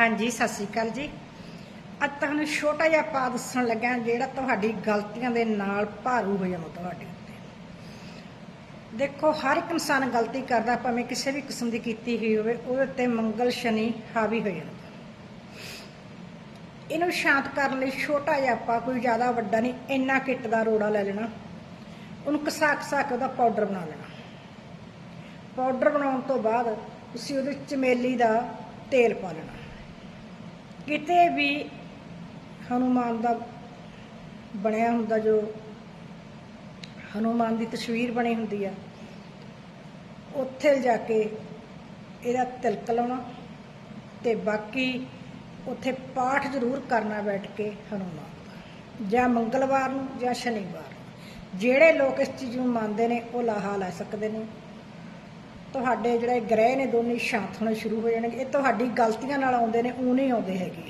ਹਾਂਜੀ, ਸਤਿ ਸ੍ਰੀ ਅਕਾਲ ਜੀ। ਅੱਜ ਤੁਹਾਨੂੰ ਛੋਟਾ ਜਿਹਾ ਪਾ ਦੱਸਣ ਲੱਗਾ ਜਿਹੜਾ ਤੁਹਾਡੀ ਗਲਤੀਆਂ ਦੇ ਨਾਲ ਭਾਰੂ ਹੋ ਜਾਣਾ ਤੁਹਾਡੇ ਉੱਤੇ। ਦੇਖੋ, ਹਰ ਇੱਕ ਇਨਸਾਨ ਗਲਤੀ ਕਰਦਾ, ਭਾਵੇਂ ਕਿਸੇ ਵੀ ਕਿਸਮ ਦੀ ਕੀਤੀ ਹੋਈ ਹੋਵੇ, ਉਹਦੇ ਉੱਤੇ ਮੰਗਲ ਸ਼ਨੀ ਹਾਵੀ ਹੋ ਜਾਂਦਾ। ਇਹਨੂੰ ਸ਼ਾਂਤ ਕਰਨ ਲਈ ਛੋਟਾ ਜਿਹਾ ਆਪਾਂ ਕੋਈ ਜ਼ਿਆਦਾ ਵੱਡਾ ਨਹੀਂ, ਇੰਨਾ ਕਿੱਟ ਦਾ ਰੋੜਾ ਲੈ ਲੈਣਾ। ਉਹਨੂੰ ਕਸਾ ਕਸਾ ਕੇ ਉਹਦਾ ਪਾਊਡਰ ਬਣਾ ਲੈਣਾ। ਪਾਊਡਰ ਬਣਾਉਣ ਤੋਂ ਬਾਅਦ ਤੁਸੀਂ ਉਹਦੇ ਚਮੇਲੀ ਦਾ ਤੇਲ ਪਾ ਲੈਣਾ। ਕਿਤੇ ਵੀ ਹਨੂਮਾਨ ਦਾ ਬਣਿਆ ਹੁੰਦਾ, ਜੋ ਹਨੂਮਾਨ ਦੀ ਤਸਵੀਰ ਬਣੀ ਹੁੰਦੀ ਆ, ਉੱਥੇ ਜਾ ਕੇ ਇਹਦਾ ਤਿਲਕ ਲਾਉਣਾ ਤੇ ਬਾਕੀ ਉੱਥੇ ਪਾਠ ਜ਼ਰੂਰ ਕਰਨਾ ਬੈਠ ਕੇ ਹਨੂਮਾਨ ਜਾਂ ਮੰਗਲਵਾਰ ਨੂੰ ਜਾਂ ਸ਼ਨੀਵਾਰ ਨੂੰ। ਜਿਹੜੇ ਲੋਕ ਇਸ ਚੀਜ਼ ਨੂੰ ਮੰਨਦੇ ਨੇ, ਉਹ ਲਾਹਾ ਲੈ ਸਕਦੇ ਨੇ। ਤੁਹਾਡੇ ਜਿਹੜੇ ਗ੍ਰਹਿ ਨੇ ਦੋਨੇ ਸ਼ਾਂਤ ਹੋਣੇ ਸ਼ੁਰੂ ਹੋ ਜਾਣਗੇ। ਇਹ ਤੁਹਾਡੀ ਗਲਤੀਆਂ ਨਾਲ ਆਉਂਦੇ ਨੇ ਉਹ ਨਹੀਂ ਆਉਂਦੇ ਹੈਗੇ